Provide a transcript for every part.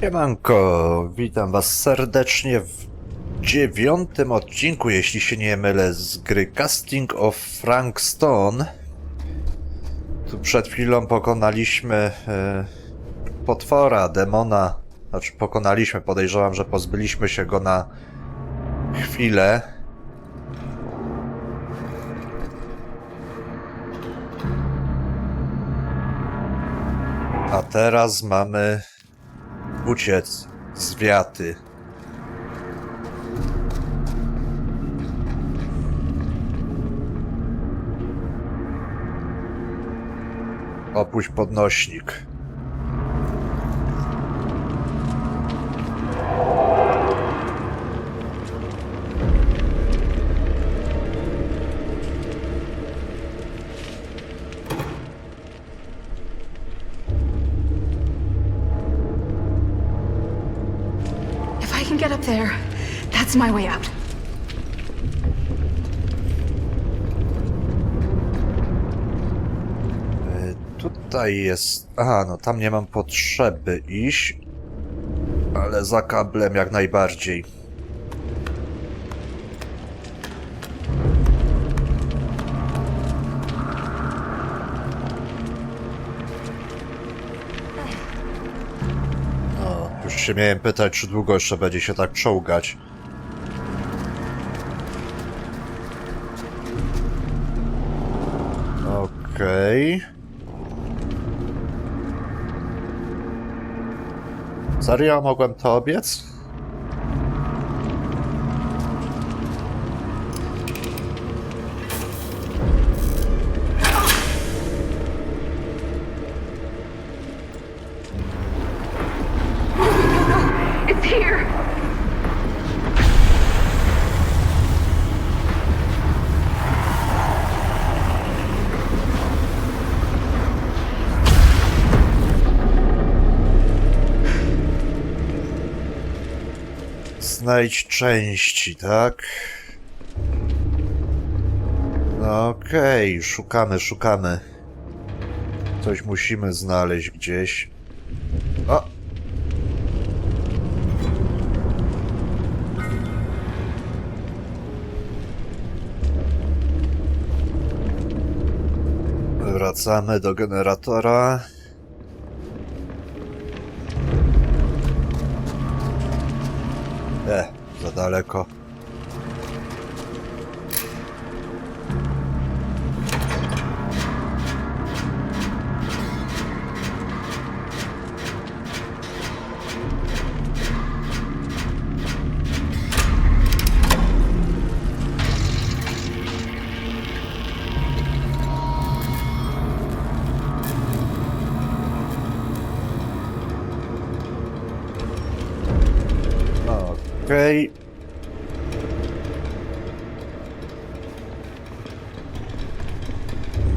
Siemanko, witam was serdecznie w dziewiątym odcinku, jeśli się nie mylę, z gry Casting of Frank Stone. Tu przed chwilą pokonaliśmy e, potwora, demona. Znaczy pokonaliśmy, podejrzewam, że pozbyliśmy się go na chwilę. A teraz mamy uciec z wiaty. Opuść podnośnik. Up there, that's my way out. Y, Tutaj jest. Aha, no tam nie mam potrzeby iść. Ale za kablem jak najbardziej. Się miałem pytać, czy długo jeszcze będzie się tak czołgać. Okej. Serio mogłem to obiec? Znajdź części, tak? No okej, szukamy, szukamy. Coś musimy znaleźć gdzieś. O! Wracamy do generatora. Ah, d'accord.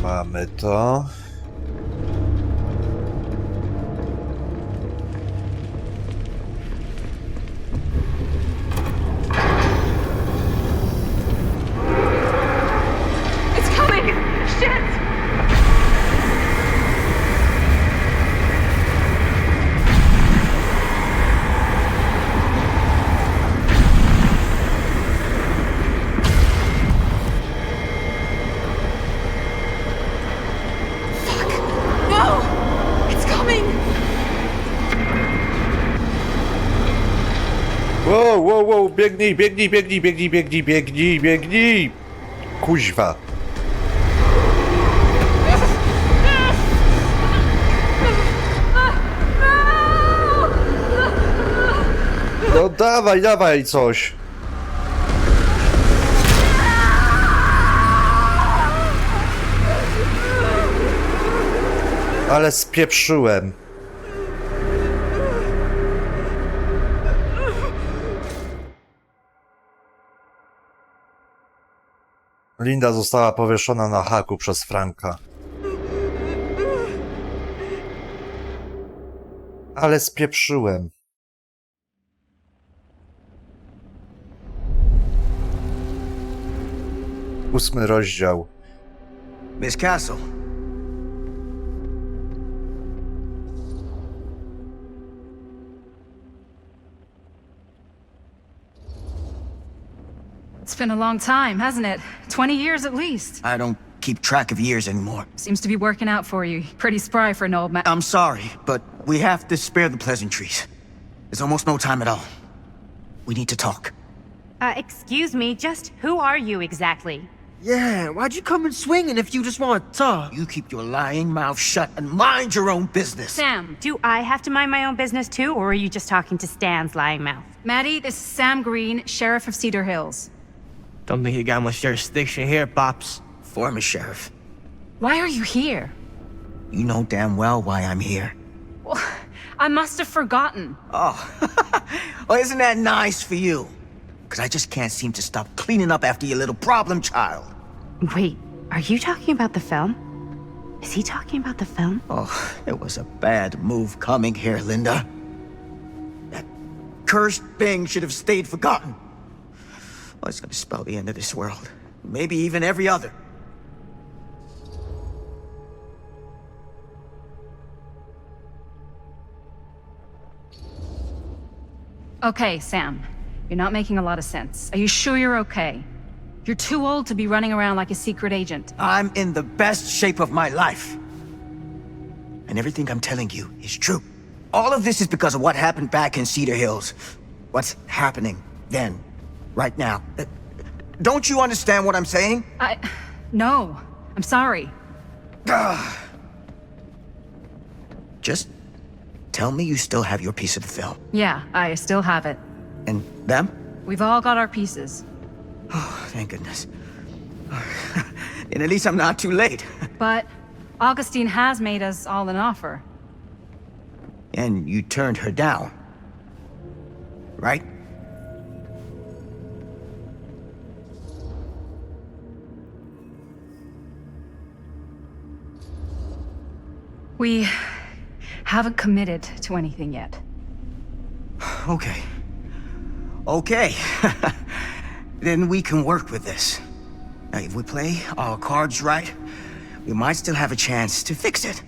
Mamy to. Biegnij, biegnij, biegnij, biegnij, biegnij, biegnij, biegnij! Kuźwa. No dawaj, dawaj coś. Ale spieprzyłem. Linda została powieszona na haku przez Franka. Ale spieprzyłem. Ósmy rozdział. Miss Castle, It's been a long time, hasn't it? 20 years at least. I don't keep track of years anymore. Seems to be working out for you. Pretty spry for an old man. I'm sorry, but we have to spare the pleasantries. There's almost no time at all. We need to talk. Uh, excuse me, just who are you exactly? Yeah, why'd you come in swinging if you just want to talk? You keep your lying mouth shut and mind your own business. Sam. Do I have to mind my own business too, or are you just talking to Stan's lying mouth? Maddie, this is Sam Green, Sheriff of Cedar Hills. Don't think you got much jurisdiction here, Pops. Former sheriff, Why are you here? you know damn well why I'm here. Well, I must have forgotten. Oh, well, isn't that nice for you? Because I just can't seem to stop cleaning up after your little problem child. Wait, are you talking about the film? Is he talking about the film? Oh, it was a bad move coming here, Linda. That cursed thing should have stayed forgotten. Well, it's gonna spell the end of this world. Maybe even every other. Okay, Sam. You're not making a lot of sense. Are you sure you're okay? You're too old to be running around like a secret agent. I'm in the best shape of my life. And everything I'm telling you is true. All of this is because of what happened back in Cedar Hills. What's happening then, right now. Don't you understand what I'm saying? I. No. I'm sorry. Just tell me you still have your piece of the film. Yeah, I still have it. And them? We've all got our pieces. Oh, thank goodness. and at least I'm not too late. But Augustine has made us all an offer. And you turned her down. Right? We haven't committed to anything yet. Okay. Okay. then we can work with this. Now, if we play our cards right, we might still have a chance to fix it.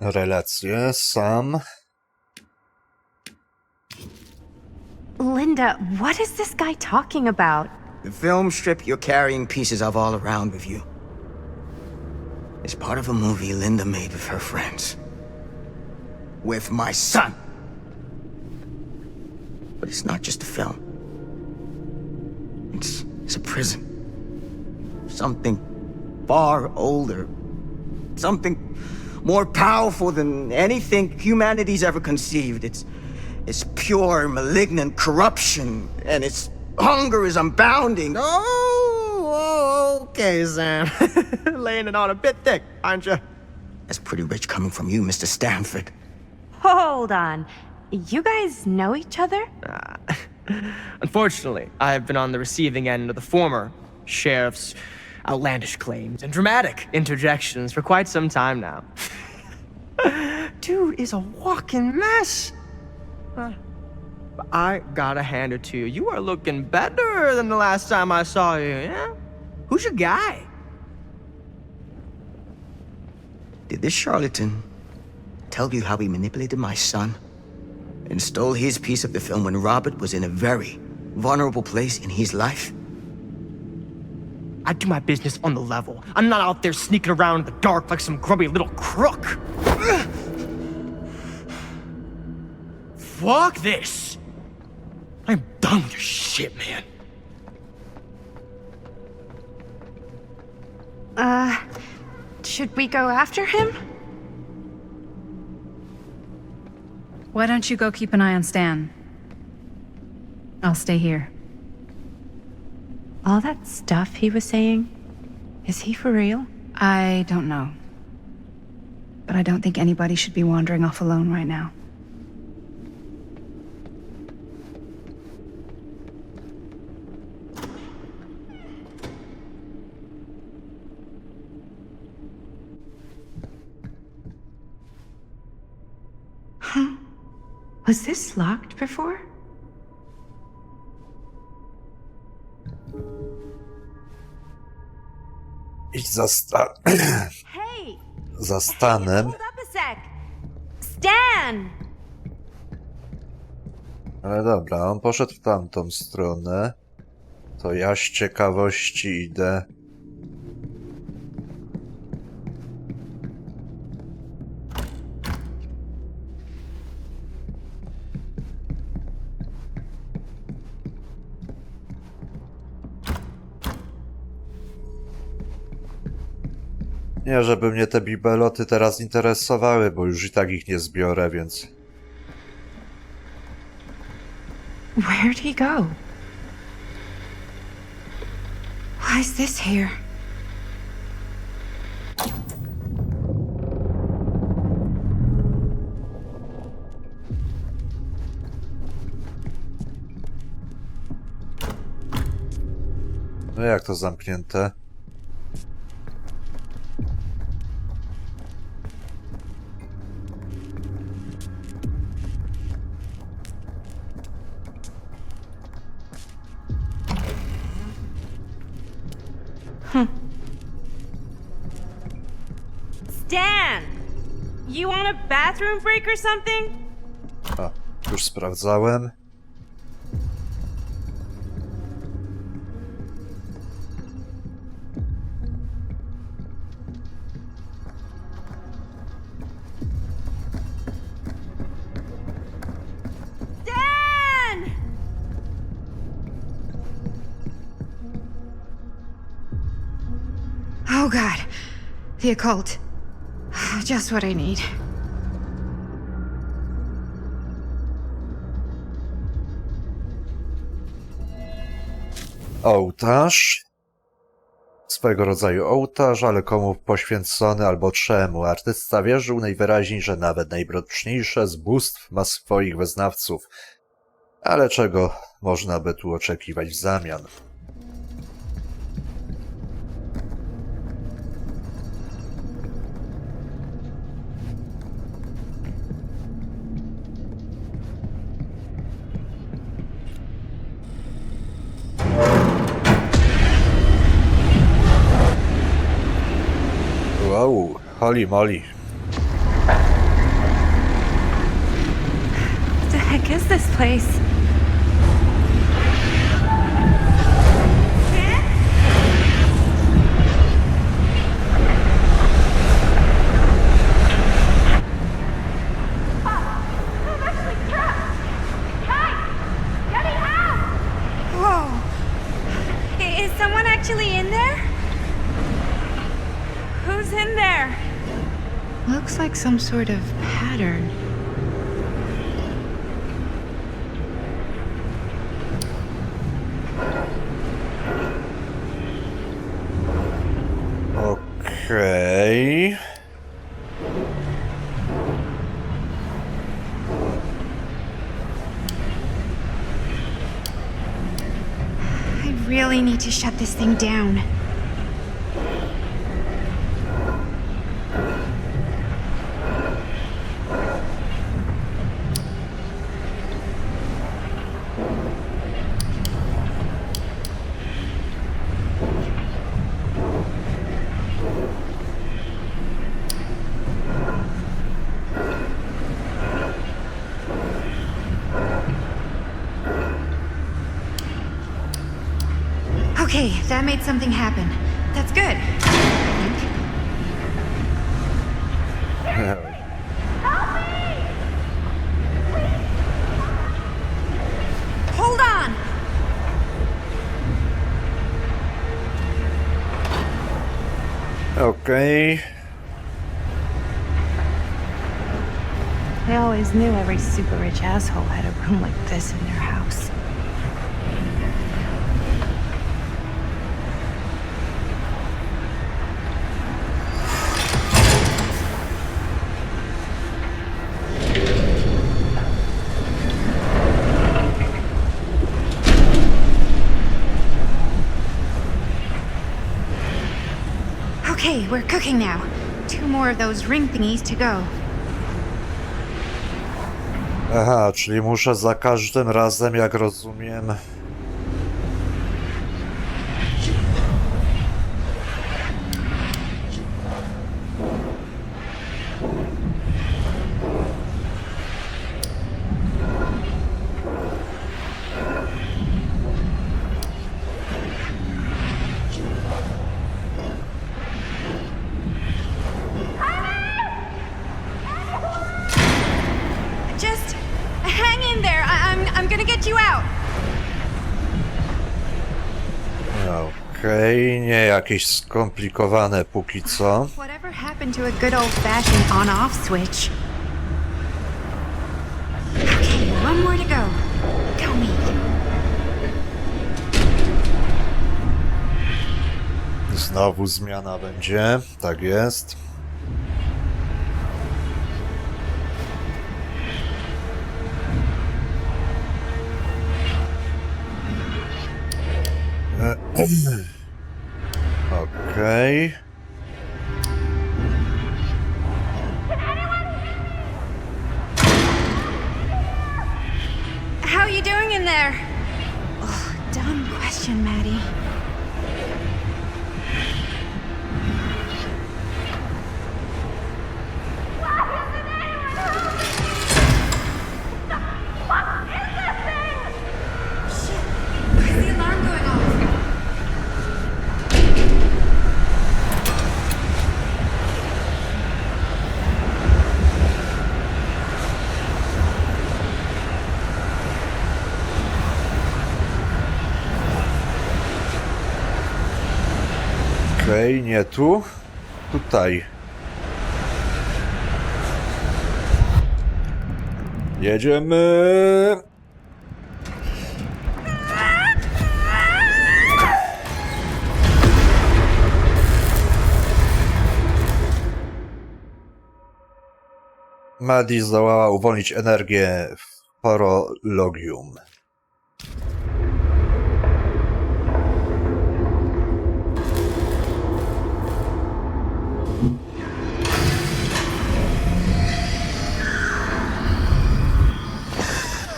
Relacje, Sam. Linda, what is this guy talking about? The film strip you're carrying pieces of all around with you is part of a movie Linda made with her friends. With my son. But it's not just a film. It's, it's a prison. Something far older. Something more powerful than anything humanity's ever conceived. It's it's pure malignant corruption, and its hunger is unbounding. Oh, okay, Sam. Laying it on a bit thick, aren't you? That's pretty rich coming from you, Mr. Stanford. Hold on. You guys know each other? Unfortunately, I have been on the receiving end of the former sheriff's outlandish claims and dramatic interjections for quite some time now. Dude is a walking mess. Uh, but I gotta hand it to you. You are looking better than the last time I saw you, yeah? Who's your guy? Did this charlatan tell you how he manipulated my son and stole his piece of the film when Robert was in a very vulnerable place in his life? I do my business on the level. I'm not out there sneaking around in the dark like some grubby little crook. Fuck this. I'm done with your shit, man. Uh, should we go after him? Why don't you go keep an eye on Stan? I'll stay here. All that stuff he was saying, is he for real? I don't know. But I don't think anybody should be wandering off alone right now. Was this locked before? Idź za, sta- Hey! za Stanem. Hold up a sec! Stan! Ale dobra, on poszedł w tamtą stronę. To ja z ciekawości idę. Nie, żeby mnie te bibeloty teraz interesowały, bo już i tak ich nie zbiorę, więc Where'd he go? Why is this here? No jak to zamknięte? Break or something? A, już sprawdzałem. Oh god. The occult. Just what I need. Ołtarz. Swego rodzaju ołtarz, ale komu poświęcony albo czemu. Artysta wierzył najwyraźniej, że nawet najmroczniejsze z bóstw ma swoich wyznawców. Ale czego można by tu oczekiwać w zamian? Holy moly. What the heck is this place? Sort of pattern. Okay. I really need to shut this thing down. Okay, that made something happen. That's good. I think. Hold on! Okej. I always knew every super rich asshole had a room like this in their house. We're cooking now. Two more of those ring thingies to go. Aha, czyli muszę za każdym razem, jak rozumiem. Okej, nie jakieś skomplikowane póki co. Whatever happened to a good old fashioned on off switch? Okay, one more to go. Go me. Znowu zmiana będzie, tak jest. E, Okay. Okej, nie tu. Tutaj. Jedziemy. Maddie zdołała uwolnić energię w porologium.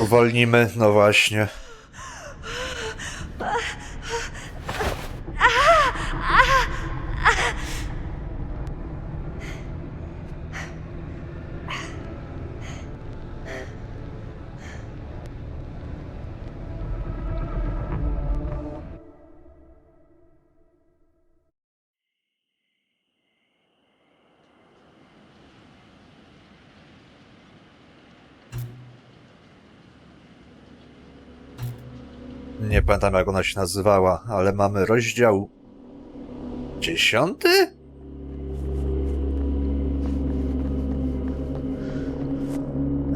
Uwolnimy, no właśnie. Nie pamiętam jak ona się nazywała, ale mamy rozdział dziesiąty?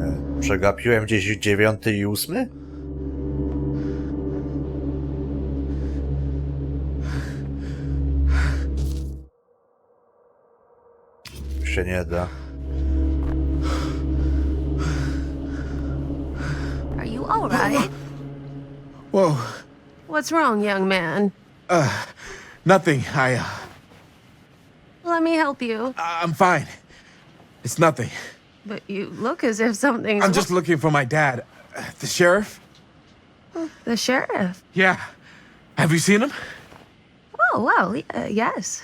E, Przegapiłem gdzieś dziewiąty i ósmy? Się nie da. Are you all right? Whoa, What's wrong, young man? Uh, nothing. I, uh, Let me help you. I'm fine. It's nothing. But you look as if something's. I'm just looking for my dad. Uh, The sheriff? the sheriff. Yeah. Have you seen him? Oh well, uh, yes.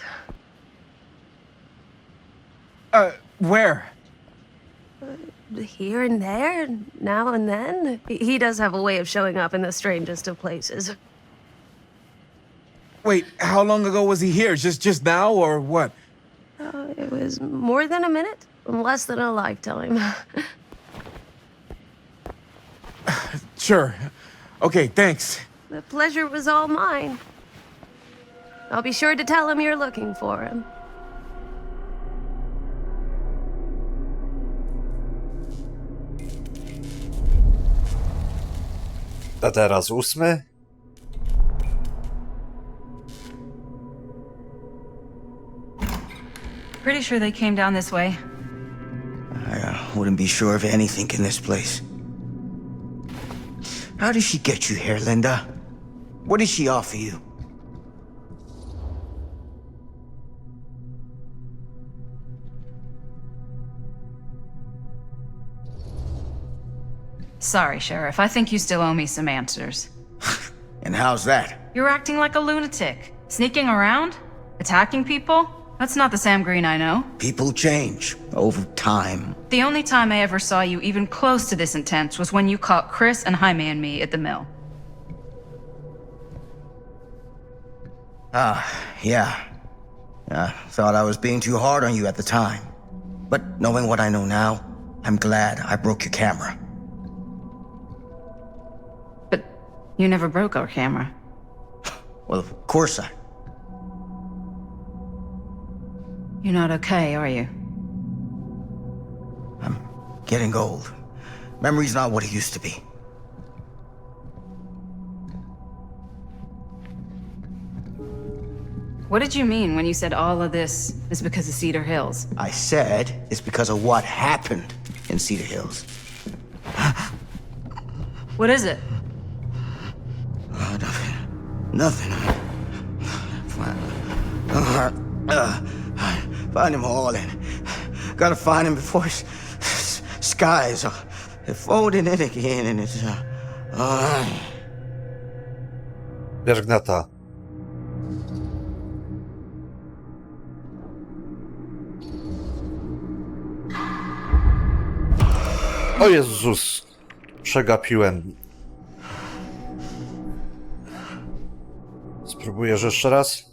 Uh, where? Here and there, now and then. He- He does have a way of showing up in the strangest of places. Wait, how long ago was he here? Just just now or what? Uh, it was more than a minute, less than a lifetime. Sure. Okay, thanks. the pleasure was all mine. I'll be sure to tell him you're looking for him. A teraz ósmy? Pretty sure they came down this way. I uh, wouldn't be sure of anything in this place. How did she get you here, Linda? What did she offer you? Sorry, Sheriff. I think you still owe me some answers. And how's that? You're acting like a lunatic. Sneaking around? Attacking people? That's not the Sam Green I know. People change over time. The only time I ever saw you even close to this intense was when you caught Chris and Jaime and me at the mill. Ah, yeah. I thought I was being too hard on you at the time. But knowing what I know now, I'm glad I broke your camera. But you never broke our camera. Well, of course I. You're not okay, are you? I'm getting old. Memory's not what it used to be. What did you mean when you said all of this is because of Cedar Hills? I said it's because of what happened in Cedar Hills. What is it? Oh, nothing. Nothing. Find, uh, uh, find him all and gotta find him before his s- skies are folding in again and it's uh, uh, Biergneta. O Jezus! Przegapiłem. Spróbujesz jeszcze raz?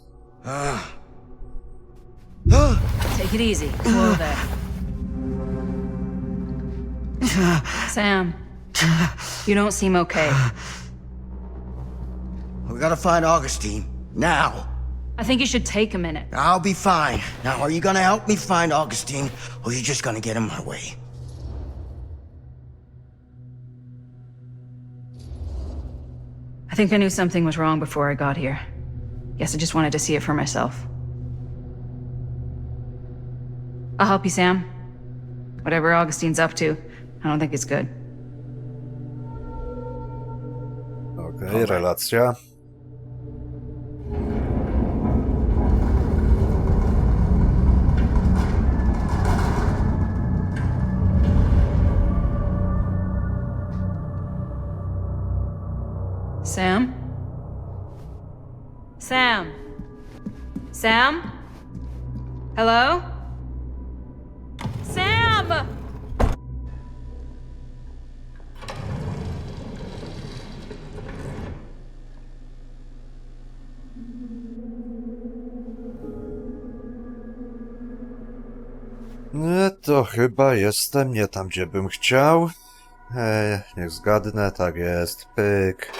Take it easy. Whoa there. Sam, you don't seem okay. we gotta find Augustine now. I think you should take a minute. I'll be fine. Now, are you gonna help me find Augustine, or are you just gonna get in my way? I think I knew something was wrong before I got here. Guess I just wanted to see it for myself. I'll help you, Sam. Whatever Augustine's up to, I don't think it's good. Okej, relacja. Chyba jestem nie tam, gdzie bym chciał. Ej, niech zgadnę, tak jest. Pyk.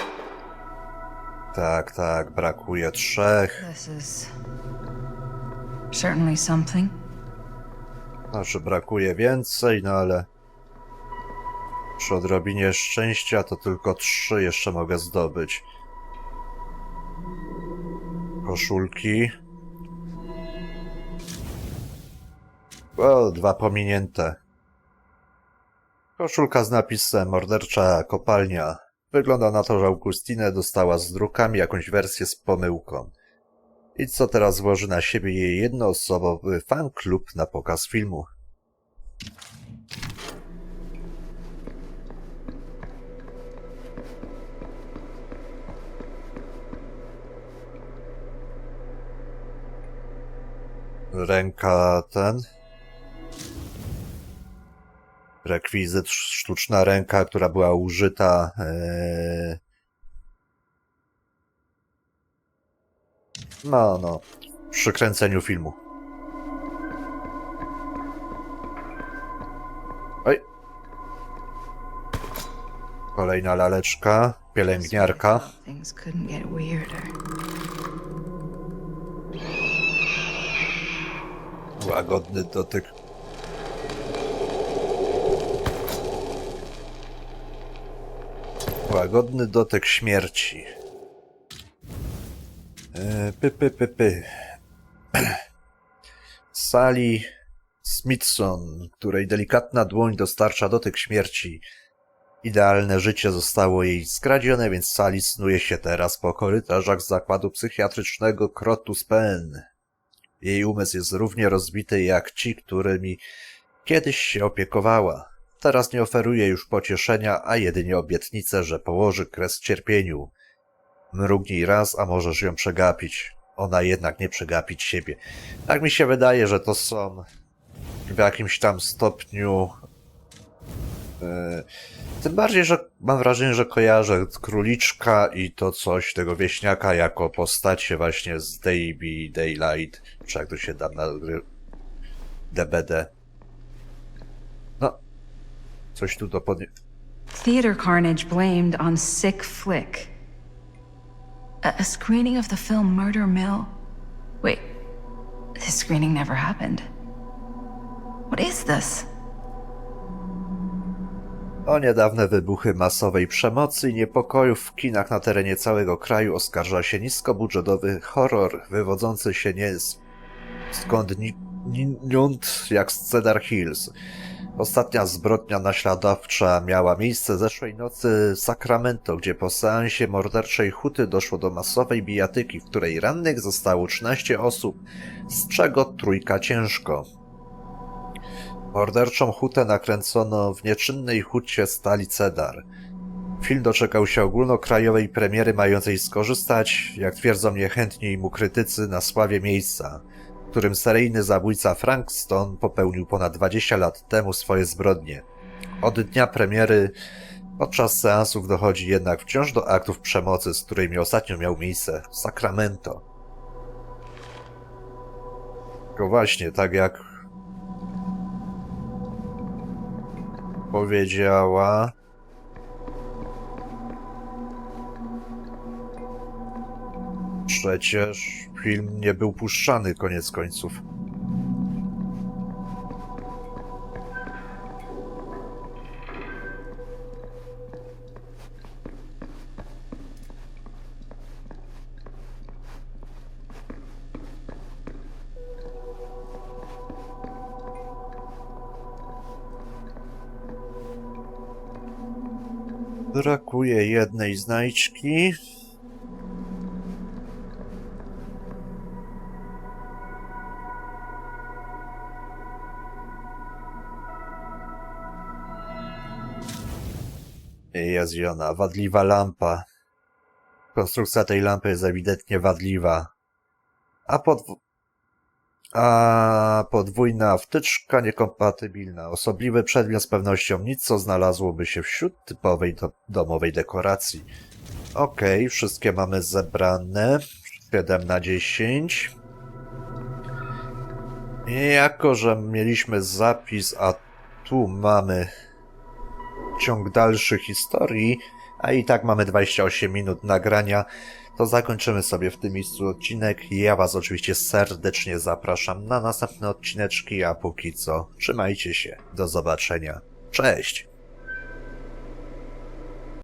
Tak, tak, brakuje trzech. This is certainly something. Znaczy brakuje więcej, no ale przy odrobinie szczęścia to tylko trzy jeszcze mogę zdobyć. Koszulki. O, dwa pominięte. Koszulka z napisem Mordercza kopalnia. Wygląda na to, że Augustinę dostała z drukami jakąś wersję z pomyłką. I co teraz złoży na siebie jej jednoosobowy fan klub na pokaz filmu. Ręka ten. Rekwizyt, sztuczna ręka, która była użyta. Ee... No, no. Przy kręceniu filmu. Oj. Kolejna laleczka. Pielęgniarka. Łagodny dotyk. Łagodny dotyk śmierci. E, Py, py, py, py. Sally Smithson, której delikatna dłoń dostarcza dotyk śmierci. Idealne życie zostało jej skradzione, więc Sally snuje się teraz po korytarzach zakładu psychiatrycznego Crotus Pen. Jej umysł jest równie rozbity jak ci, którymi kiedyś się opiekowała. Teraz nie oferuje już pocieszenia, a jedynie obietnicę, że położy kres cierpieniu. Mrugnij raz, a możesz ją przegapić. Ona jednak nie przegapić siebie. Tak mi się wydaje, że to są w jakimś tam stopniu. e, tym bardziej, że mam wrażenie, że kojarzę króliczka i to coś tego wieśniaka jako postacie właśnie z Baby Daylight, czy jak to się da na DBD. Coś tu do podnie... Theater carnage blamed on sick flick. A, a screening of the film Murder Mill. Wait, this His screening never happened. What is this? O niedawne wybuchy masowej przemocy i niepokojów w kinach na terenie całego kraju oskarża się niskobudżetowy horror wywodzący się nie z skąd ni- niąd jak z Cedar Hills. Ostatnia zbrodnia naśladowcza miała miejsce zeszłej nocy w Sacramento, gdzie po seansie morderczej huty doszło do masowej bijatyki, w której rannych zostało 13 osób, z czego trójka ciężko. Morderczą hutę nakręcono w nieczynnej hucie stali Cedar. Film doczekał się ogólnokrajowej premiery mającej skorzystać, jak twierdzą niechętni mu krytycy, na sławie miejsca, którym seryjny zabójca Frank Stone popełnił ponad 20 lat temu swoje zbrodnie. Od dnia premiery podczas seansów dochodzi jednak wciąż do aktów przemocy, z którymi ostatnio miał miejsce Sacramento. Tylko właśnie, tak jak powiedziała. Przecież film nie był puszczany koniec końców. Brakuje jednej znajdźki. Jest i ona, wadliwa lampa. Konstrukcja tej lampy jest ewidentnie wadliwa. A podw... A podwójna wtyczka niekompatybilna. Osobliwy przedmiot z pewnością nic, co znalazłoby się wśród typowej do domowej dekoracji. Okej, wszystkie mamy zebrane. 7 na 10. I jako, że mieliśmy zapis, a tu mamy ciąg dalszy historii, a i tak mamy 28 minut nagrania, to zakończymy sobie w tym miejscu odcinek. Ja Was oczywiście serdecznie zapraszam na następne odcineczki, a póki co trzymajcie się. Do zobaczenia. Cześć!